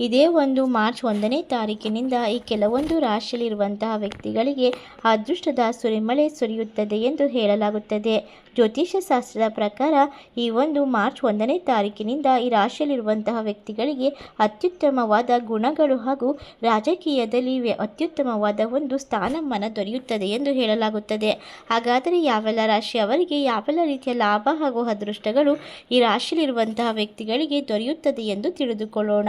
ಇದೇ ಒಂದು ಮಾರ್ಚ್ ಒಂದನೇ ತಾರೀಕಿನಿಂದ ಈ ಕೆಲವೊಂದು ರಾಶಿಯಲ್ಲಿರುವಂತಹ ವ್ಯಕ್ತಿಗಳಿಗೆ ಅದೃಷ್ಟದ ಸುರಿಮಳೆ ಸುರಿಯುತ್ತದೆ ಎಂದು ಹೇಳಲಾಗುತ್ತದೆ. ಜ್ಯೋತಿಷ್ಯ ಶಾಸ್ತ್ರದ ಪ್ರಕಾರ ಈ ಒಂದು ಮಾರ್ಚ್ ಒಂದನೇ ತಾರೀಕಿನಿಂದ ಈ ರಾಶಿಯಲ್ಲಿರುವಂತಹ ವ್ಯಕ್ತಿಗಳಿಗೆ ಅತ್ಯುತ್ತಮವಾದ ಗುಣಗಳು ಹಾಗೂ ರಾಜಕೀಯದಲ್ಲಿ ಅತ್ಯುತ್ತಮವಾದ ಒಂದು ಸ್ಥಾನಮಾನ ದೊರೆಯುತ್ತದೆ ಎಂದು ಹೇಳಲಾಗುತ್ತದೆ. ಹಾಗಾದರೆ ಯಾವೆಲ್ಲ ರಾಶಿಯವರಿಗೆ ಯಾವೆಲ್ಲ ರೀತಿಯ ಲಾಭ ಹಾಗೂ ಅದೃಷ್ಟಗಳು ಈ ರಾಶಿಯಲ್ಲಿರುವಂತಹ ವ್ಯಕ್ತಿಗಳಿಗೆ ದೊರೆಯುತ್ತದೆ ಎಂದು ತಿಳಿದುಕೊಳ್ಳೋಣ.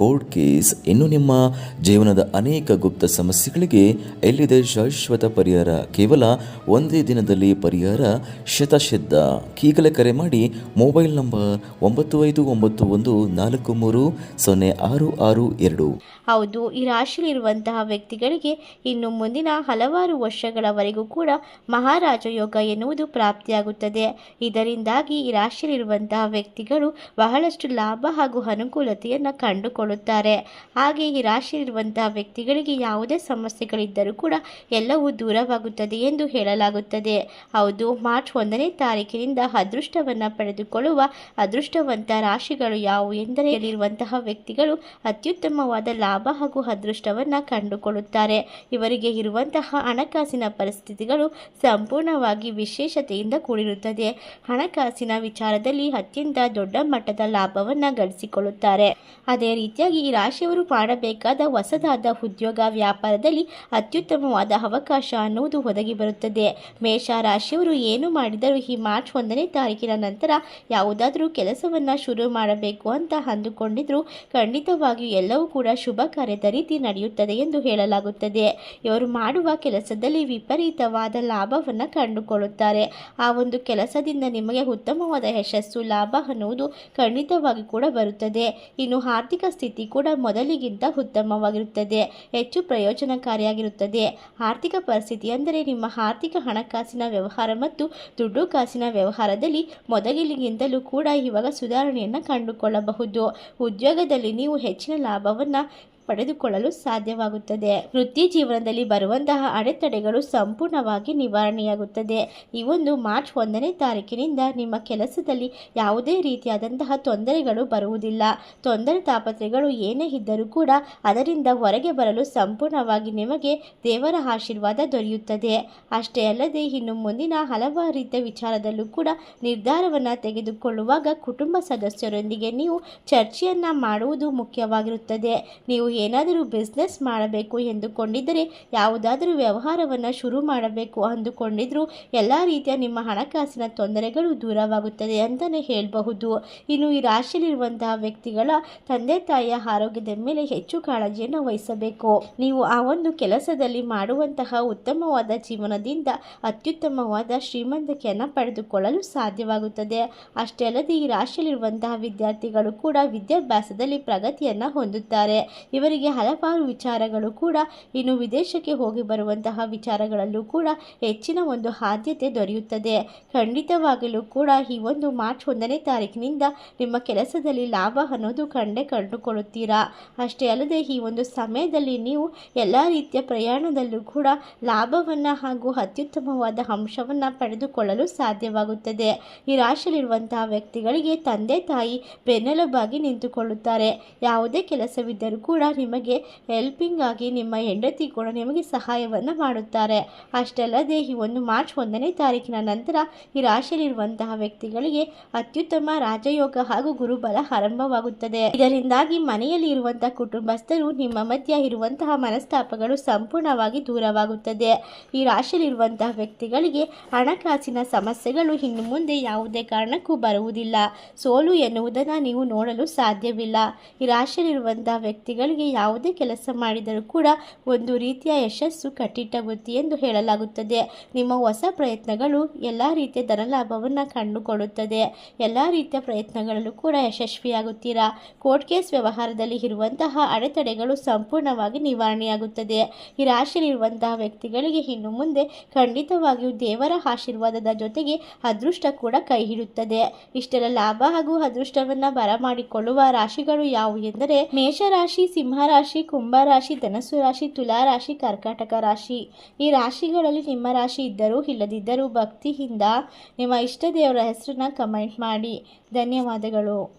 ಕೋರ್ಟ್ ಕೇಸ್ ಇನ್ನು ನಿಮ್ಮ ಜೀವನದ ಅನೇಕ ಗುಪ್ತ ಸಮಸ್ಯೆಗಳಿಗೆ ಎಲ್ಲಿದೆ ಶಾಶ್ವತ ಪರಿಹಾರ? ಕೇವಲ ಒಂದೇ ದಿನದಲ್ಲಿ ಪರಿಹಾರ? ಶತಸಿದ್ಧ ಈಗಲೇ ಕರೆ ಮಾಡಿ ಮೊಬೈಲ್ ನಂಬರ್ ಒಂಬತ್ತು ಐದು ಒಂಬತ್ತು ಒಂದು ನಾಲ್ಕು ಮೂರು ಸೊನ್ನೆ ಆರು ಆರು ಎರಡು. ಹೌದು, ಈ ರಾಶಿಯಲ್ಲಿರುವಂತಹ ವ್ಯಕ್ತಿಗಳಿಗೆ ಇನ್ನು ಮುಂದಿನ ಹಲವಾರು ವರ್ಷಗಳವರೆಗೂ ಕೂಡ ಮಹಾರಾಜ ಯೋಗ ಎನ್ನುವುದು ಪ್ರಾಪ್ತಿಯಾಗುತ್ತದೆ. ಇದರಿಂದಾಗಿ ಈ ರಾಶಿಯಲ್ಲಿರುವಂತಹ ವ್ಯಕ್ತಿಗಳು ಬಹಳಷ್ಟು ಲಾಭ ಹಾಗೂ ಅನುಕೂಲತೆಯನ್ನು ಕಂಡುಕೊಳ್ಳುತ್ತಾರೆ. ಹಾಗೆ ಈ ರಾಶಿಯಲ್ಲಿರುವಂತಹ ವ್ಯಕ್ತಿಗಳಿಗೆ ಯಾವುದೇ ಸಮಸ್ಯೆಗಳಿದ್ದರೂ ಕೂಡ ಎಲ್ಲವೂ ದೂರವಾಗುತ್ತದೆ ಎಂದು ಹೇಳಲಾಗುತ್ತದೆ. ಹೌದು, ಮಾರ್ಚ್ ಒಂದನೇ ತಾರೀಕಿನಿಂದ ಅದೃಷ್ಟವನ್ನು ಪಡೆದುಕೊಳ್ಳುವ ಅದೃಷ್ಟವಂತ ರಾಶಿಗಳು ಯಾವುವು ಎಂದರೆ ಇಲ್ಲಿರುವಂತಹ ವ್ಯಕ್ತಿಗಳು ಅತ್ಯುತ್ತಮವಾದ ಲಾಭ ಹಾಗೂ ಅದೃಷ್ಟವನ್ನು ಕಂಡುಕೊಳ್ಳುತ್ತಾರೆ. ಇವರಿಗೆ ಇರುವಂತಹ ಹಣಕಾಸಿನ ಪರಿಸ್ಥಿತಿಗಳು ಸಂಪೂರ್ಣವಾಗಿ ವಿಶೇಷತೆಯಿಂದ ಕೂಡಿರುತ್ತದೆ. ಹಣಕಾಸಿನ ವಿಚಾರದಲ್ಲಿ ಅತ್ಯಂತ ದೊಡ್ಡ ಮಟ್ಟದ ಲಾಭವನ್ನು ಗಳಿಸಿಕೊಳ್ಳುತ್ತಾರೆ. ಅದೇ ರೀತಿಯಾಗಿ ಈ ರಾಶಿಯವರು ಮಾಡಬೇಕಾದ ಹೊಸದಾದ ಉದ್ಯೋಗ ವ್ಯಾಪಾರದಲ್ಲಿ ಅತ್ಯುತ್ತಮವಾದ ಅವಕಾಶ ಅನ್ನುವುದು ಒದಗಿ ಬರುತ್ತದೆ. ಮೇಷ ರಾಶಿಯವರು ಏನು ಮಾಡಿದರೂ ಈ ಮಾರ್ಚ್ ಒಂದನೇ ತಾರೀಕಿನ ನಂತರ ಯಾವುದಾದರೂ ಕೆಲಸವನ್ನು ಶುರು ಮಾಡಬೇಕು ಅಂತ ಅಂದುಕೊಂಡಿದ್ರು ಖಂಡಿತವಾಗಿಯೂ ಎಲ್ಲವೂ ಕೂಡ ಶುಭ ಕಾರ್ಯದ ರೀತಿ ನಡೆಯುತ್ತದೆ ಎಂದು ಹೇಳಲಾಗುತ್ತದೆ. ಇವರು ಮಾಡುವ ಕೆಲಸದಲ್ಲಿ ವಿಪರೀತವಾದ ಲಾಭವನ್ನು ಕಂಡುಕೊಳ್ಳುತ್ತಾರೆ. ಆ ಒಂದು ಕೆಲಸದಿಂದ ನಿಮಗೆ ಉತ್ತಮವಾದ ಯಶಸ್ಸು, ಲಾಭ ಅನ್ನುವುದು ಖಂಡಿತವಾಗಿ ಕೂಡ ಬರುತ್ತದೆ. ಇನ್ನು ಆರ್ಥಿಕ ಸ್ಥಿತಿ ಕೂಡ ಮೊದಲಿಗಿಂತ ಉತ್ತಮವಾಗಿರುತ್ತದೆ. ಹೆಚ್ಚು ಪ್ರಯೋಜನಕಾರಿಯಾಗಿರುತ್ತದೆ. ಆರ್ಥಿಕ ಪರಿಸ್ಥಿತಿ ಅಂದರೆ ನಿಮ್ಮ ಆರ್ಥಿಕ ಹಣಕಾಸಿನ ವ್ಯವಹಾರ ಮತ್ತು ದುಡ್ಡು ಕಾಸಿನ ವ್ಯವಹಾರದಲ್ಲಿ ಮೊದಲಿಗಿಂತಲೂ ಕೂಡ ಇವಾಗ ಸುಧಾರಣೆಯನ್ನು ಕಂಡುಕೊಳ್ಳಬಹುದು. ಉದ್ಯೋಗದಲ್ಲಿ ನೀವು ಹೆಚ್ಚಿನ ಲಾಭವನ್ನು ಪಡೆದುಕೊಳ್ಳಲು ಸಾಧ್ಯವಾಗುತ್ತದೆ. ವೃತ್ತಿ ಜೀವನದಲ್ಲಿ ಬರುವಂತಹ ಅಡೆತಡೆಗಳು ಸಂಪೂರ್ಣವಾಗಿ ನಿವಾರಣೆಯಾಗುತ್ತದೆ. ಈ ಒಂದು ಮಾರ್ಚ್ ಒಂದನೇ ತಾರೀಕಿನಿಂದ ನಿಮ್ಮ ಕೆಲಸದಲ್ಲಿ ಯಾವುದೇ ರೀತಿಯಾದಂತಹ ತೊಂದರೆಗಳು ಬರುವುದಿಲ್ಲ. ತೊಂದರೆ ತಾಪತ್ರೆಗಳು ಏನೇ ಇದ್ದರೂ ಕೂಡ ಅದರಿಂದ ಹೊರಗೆ ಬರಲು ಸಂಪೂರ್ಣವಾಗಿ ನಿಮಗೆ ದೇವರ ಆಶೀರ್ವಾದ ದೊರೆಯುತ್ತದೆ. ಅಷ್ಟೇ ಅಲ್ಲದೆ ಇನ್ನು ಮುಂದಿನ ಹಲವಾರು ರೀತಿಯ ವಿಚಾರದಲ್ಲೂ ಕೂಡ ನಿರ್ಧಾರವನ್ನು ತೆಗೆದುಕೊಳ್ಳುವಾಗ ಕುಟುಂಬ ಸದಸ್ಯರೊಂದಿಗೆ ನೀವು ಚರ್ಚೆಯನ್ನ ಮಾಡುವುದು ಮುಖ್ಯವಾಗಿರುತ್ತದೆ. ನೀವು ಏನಾದರೂ ಬಿಸ್ನೆಸ್ ಮಾಡಬೇಕು ಎಂದುಕೊಂಡಿದ್ದರೆ ಯಾವುದಾದರೂ ವ್ಯವಹಾರವನ್ನು ಶುರು ಮಾಡಬೇಕು ಅಂದುಕೊಂಡಿದ್ರು ಎಲ್ಲ ರೀತಿಯ ನಿಮ್ಮ ಹಣಕಾಸಿನ ತೊಂದರೆಗಳು ದೂರವಾಗುತ್ತದೆ ಅಂತಲೇ ಹೇಳಬಹುದು. ಇನ್ನು ಈ ರಾಶಿಯಲ್ಲಿರುವಂತಹ ವ್ಯಕ್ತಿಗಳ ತಂದೆ ತಾಯಿಯ ಆರೋಗ್ಯದ ಮೇಲೆ ಹೆಚ್ಚು ಕಾಳಜಿಯನ್ನು ವಹಿಸಬೇಕು. ನೀವು ಆ ಒಂದು ಕೆಲಸದಲ್ಲಿ ಮಾಡುವಂತಹ ಉತ್ತಮವಾದ ಜೀವನದಿಂದ ಅತ್ಯುತ್ತಮವಾದ ಶ್ರೀಮಂತಿಕೆಯನ್ನು ಪಡೆದುಕೊಳ್ಳಲು ಸಾಧ್ಯವಾಗುತ್ತದೆ. ಅಷ್ಟೇ ಅಲ್ಲದೆ ಈ ರಾಶಿಯಲ್ಲಿರುವಂತಹ ವಿದ್ಯಾರ್ಥಿಗಳು ಕೂಡ ವಿದ್ಯಾಭ್ಯಾಸದಲ್ಲಿ ಪ್ರಗತಿಯನ್ನು ಹೊಂದುತ್ತಾರೆ. ಇವರಿಗೆ ಹಲವಾರು ವಿಚಾರಗಳು ಕೂಡ ಇನ್ನು ವಿದೇಶಕ್ಕೆ ಹೋಗಿ ಬರುವಂತಹ ವಿಚಾರಗಳಲ್ಲೂ ಕೂಡ ಹೆಚ್ಚಿನ ಒಂದು ಆದ್ಯತೆ ದೊರೆಯುತ್ತದೆ. ಖಂಡಿತವಾಗಲೂ ಕೂಡ ಈ ಒಂದು ಮಾರ್ಚ್ ಒಂದನೇ ತಾರೀಕಿನಿಂದ ನಿಮ್ಮ ಕೆಲಸದಲ್ಲಿ ಲಾಭ ಅನ್ನೋದು ಕಂಡೇ ಕಂಡುಕೊಳ್ಳುತ್ತೀರಾ? ಅಷ್ಟೇ ಅಲ್ಲದೆ ಈ ಒಂದು ಸಮಯದಲ್ಲಿ ನೀವು ಎಲ್ಲ ರೀತಿಯ ಪ್ರಯಾಣದಲ್ಲೂ ಕೂಡ ಲಾಭವನ್ನು ಹಾಗೂ ಅತ್ಯುತ್ತಮವಾದ ಅಂಶವನ್ನು ಪಡೆದುಕೊಳ್ಳಲು ಸಾಧ್ಯವಾಗುತ್ತದೆ. ಈ ರಾಶಿಯಲ್ಲಿರುವಂತಹ ವ್ಯಕ್ತಿಗಳಿಗೆ ತಂದೆ ತಾಯಿ ಬೆನ್ನೆಲುಬಾಗಿ ನಿಂತುಕೊಳ್ಳುತ್ತಾರೆ. ಯಾವುದೇ ಕೆಲಸವಿದ್ದರೂ ಕೂಡ ನಿಮಗೆ ಹೆಲ್ಪಿಂಗ್ ಆಗಿ ನಿಮ್ಮ ಹೆಂಡತಿ ಕೂಡ ನಿಮಗೆ ಸಹಾಯವನ್ನು ಮಾಡುತ್ತಾರೆ. ಅಷ್ಟಲ್ಲದೆ ಈ ಒಂದು ಮಾರ್ಚ್ ಒಂದನೇ ತಾರೀಕಿನ ನಂತರ ಈ ರಾಶಿಯಲ್ಲಿರುವಂತಹ ವ್ಯಕ್ತಿಗಳಿಗೆ ಅತ್ಯುತ್ತಮ ರಾಜಯೋಗ ಹಾಗೂ ಗುರುಬಲ ಆರಂಭವಾಗುತ್ತದೆ. ಇದರಿಂದಾಗಿ ಮನೆಯಲ್ಲಿ ಇರುವಂತಹ ಕುಟುಂಬಸ್ಥರು ನಿಮ್ಮ ಮಧ್ಯ ಇರುವಂತಹ ಮನಸ್ತಾಪಗಳು ಸಂಪೂರ್ಣವಾಗಿ ದೂರವಾಗುತ್ತದೆ. ಈ ರಾಶಿಯಲ್ಲಿರುವಂತಹ ವ್ಯಕ್ತಿಗಳಿಗೆ ಹಣಕಾಸಿನ ಸಮಸ್ಯೆಗಳು ಇನ್ನು ಮುಂದೆ ಯಾವುದೇ ಕಾರಣಕ್ಕೂ ಬರುವುದಿಲ್ಲ. ಸೋಲು ಎನ್ನುವುದನ್ನು ನೀವು ನೋಡಲು ಸಾಧ್ಯವಿಲ್ಲ. ಈ ರಾಶಿಯಲ್ಲಿರುವಂತಹ ವ್ಯಕ್ತಿಗಳಿಗೆ ರಾಶಿಯವರಿಗೆ ಯಾವುದೇ ಕೆಲಸ ಮಾಡಿದರೂ ಕೂಡ ಒಂದು ರೀತಿಯ ಯಶಸ್ಸು ಕಟ್ಟಿಟ್ಟ ಬುತ್ತಿ ಎಂದು ಹೇಳಲಾಗುತ್ತದೆ. ನಿಮ್ಮ ಹೊಸ ಪ್ರಯತ್ನಗಳು ಎಲ್ಲ ರೀತಿಯ ಧನಲಾಭವನ್ನು ಕಂಡುಕೊಳ್ಳುತ್ತದೆ ಎಲ್ಲ ರೀತಿಯ ಪ್ರಯತ್ನಗಳಲ್ಲೂ ಕೂಡ ಯಶಸ್ವಿಯಾಗುತ್ತೀರಾ? ಕೋರ್ಟ್ ಕೇಸ್ ವ್ಯವಹಾರದಲ್ಲಿ ಇರುವಂತಹ ಅಡೆತಡೆಗಳು ಸಂಪೂರ್ಣವಾಗಿ ನಿವಾರಣೆಯಾಗುತ್ತದೆ. ಈ ರಾಶಿಯಲ್ಲಿರುವಂತಹ ವ್ಯಕ್ತಿಗಳಿಗೆ ಇನ್ನು ಮುಂದೆ ಖಂಡಿತವಾಗಿಯೂ ದೇವರ ಆಶೀರ್ವಾದದ ಜೊತೆಗೆ ಅದೃಷ್ಟ ಕೂಡ ಕೈ ಹಿಡುತ್ತದೆ ಇಷ್ಟೆಲ್ಲ ಲಾಭ ಹಾಗೂ ಅದೃಷ್ಟವನ್ನು ಬರಮಾಡಿಕೊಳ್ಳುವ ರಾಶಿಗಳು ಯಾವುವು ಎಂದರೆ ಮೇಷರಾಶಿ ಸಿಂಹರಾಶಿ ಕುಂಭರಾಶಿ ಧನಸ್ಸು ರಾಶಿ, ತುಲಾ ರಾಶಿ, ಕರ್ಕಾಟಕ ರಾಶಿ. ಈ ರಾಶಿಗಳಲ್ಲಿ ನಿಮ್ಮ ರಾಶಿ ಇದ್ದರೂ ಇಲ್ಲದಿದ್ದರೂ ಭಕ್ತಿಯಿಂದ ನಿಮ್ಮ ಇಷ್ಟ ದೇವರ ಹೆಸರನ್ನ ಕಮೆಂಟ್ ಮಾಡಿ. ಧನ್ಯವಾದಗಳು.